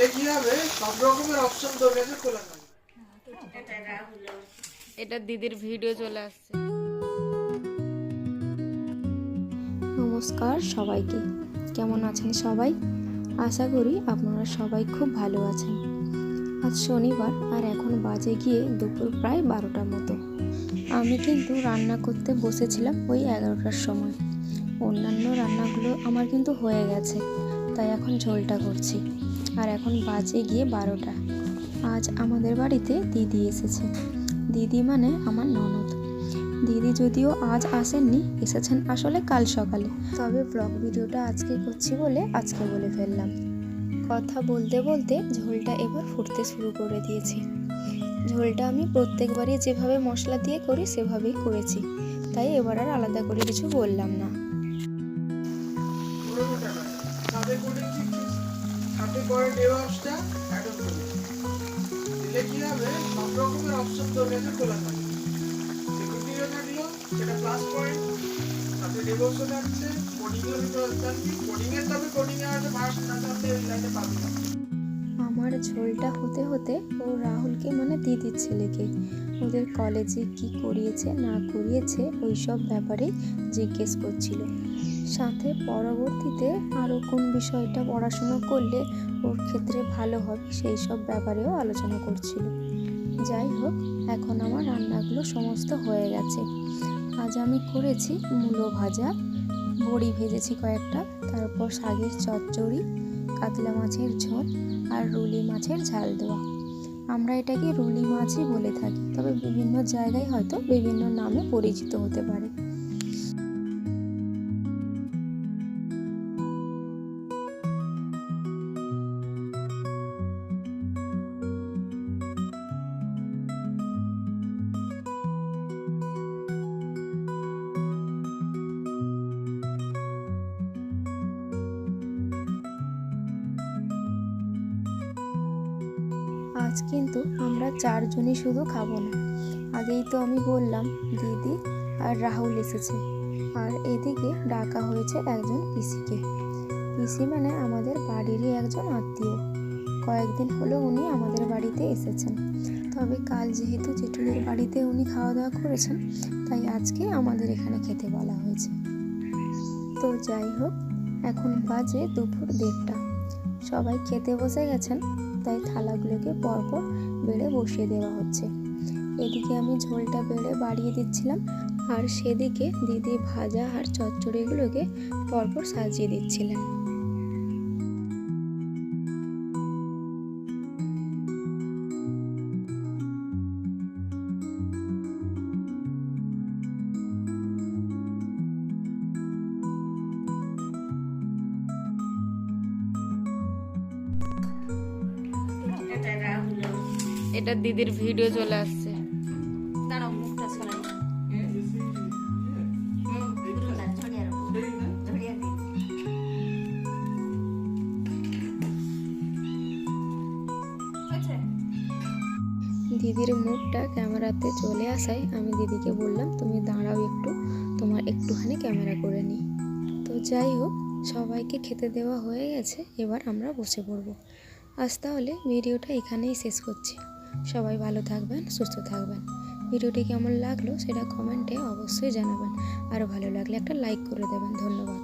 দিলে কি হবে? সব রকমের অপশন তোর কাছে খোলা থাকবে। এটা দিদির ভিডিও চলে আসছে। নমস্কার সবাইকে। কেমন আছেন সবাই? আশা করি আপনারা সবাই খুব ভালো আছেন। আজ শনিবার আর এখন বাজে গিয়ে দুপুর প্রায় বারোটার মতো। আমি কিন্তু রান্না করতে বসেছিলাম ওই এগারোটার সময়। অন্যান্য রান্নাগুলো আমার কিন্তু হয়ে গেছে তাই এখন ঝোলটা করছি। আর এখন বাজে গিয়ে বারোটা। আজ আমাদের বাড়িতে দিদি এসেছে। দিদি মানে আমার ননদ। দিদি যদিও আজ আসেননি, এসেছেন আসলে কাল সকালে। তবে ব্লগ ভিডিওটা আজকে করছি বলে আজকে বলে ফেললাম। কথা বলতে বলতে ঝোলটা এবার ফুটতে শুরু করে দিয়েছি। ঝোলটা আমি প্রত্যেকবারই যেভাবে মশলা দিয়ে করি সেভাবেই করেছি। তাই এবার আর আলাদা করে কিছু বললাম না। করে দিলে কি হবে? সব রকমের অপশন তোর কাছে খোলা থাকবে সিকিউরিটিও থাকল, সেটা প্লাস পয়েন্ট ডেভঅপসও থাকছে কোডিংও থাকবি কোডিংয়ের তবে মাস না ওই লাইনে পাবি না। আমার ঝোলটা হতে হতে ও রাহুলকে মানে দিদির ছেলেকে, ওদের কলেজে কি করিয়েছে না করিয়েছে ওই সব ব্যাপারে জিজ্ঞেস করছিল। সাথে পরবর্তীতে আরও কোন বিষয়টা পড়াশুনো করলে ওর ক্ষেত্রে ভালো হবে সেই সব ব্যাপারেও আলোচনা করছিল। যাই হোক, এখন আমার রান্নাগুলো সমস্ত হয়ে গেছে। আজ আমি করেছি মূলো ভাজা, বড়ি ভেজেছি কয়েকটা, তারপর শাগের চচ্চড়ি, কাতলা মাছের ঝোল আর রুলি মাছের ঝাল দেওয়া। আমরা এটাকে রুলি মাছই বলে থাকি, তবে বিভিন্ন জায়গায় হয়তো বিভিন্ন নামে পরিচিত হতে পারে। আজ কিন্তু আমরা চারজনই শুধু খাব না। আগেই তো আমি বললাম, দিদি আর রাহুল এসেছে। আর এদিকে ডাকা হয়েছে একজন পিসিকে। পিসি মানে আমাদের বাড়িরই একজন আত্মীয়। কয়েকদিন হলো উনি আমাদের বাড়িতে এসেছেন। তবে কাল যেহেতু জেঠুদের বাড়িতে উনি খাওয়া দাওয়া করেছেন, তাই আজকে আমাদের এখানে খেতে বলা হয়েছে। তো যাই হোক, এখন বাজে দুপুর দেড়টা। সবাই খেতে বসে গেছেন। তাই থালাগুলোকে পরপর বেড়ে বসিয়ে দেওয়া হচ্ছে। এদিকে আমি ঝোলটা বেড়ে বাড়িয়ে দিচ্ছিলাম আর সেদিকে দিদি ভাজা আর চচ্চড়িগুলোকে পরপর সাজিয়ে দিচ্ছিলেন। এটা দিদির ভিডিও চলে আসছে। দাঁড়াও মুখটা সরাই দিদির মুখটা ক্যামেরাতে চলে আসায় আমি দিদিকে বললাম তুমি দাঁড়াও একটু তোমার একটুখানি ক্যামেরা করে নিই। তো যাই হোক সবাইকে খেতে দেওয়া হয়ে গেছে এবার আমরা বসে পড়ব। আজ তাহলে ভিডিওটা এখানেই শেষ করছি। সবাই ভালো থাকবেন, সুস্থ থাকবেন। ভিডিওটি কেমন লাগল সেটা কমেন্টে অবশ্যই জানাবেন। আর ভালো লাগলে একটা লাইক করে দেবেন। ধন্যবাদ।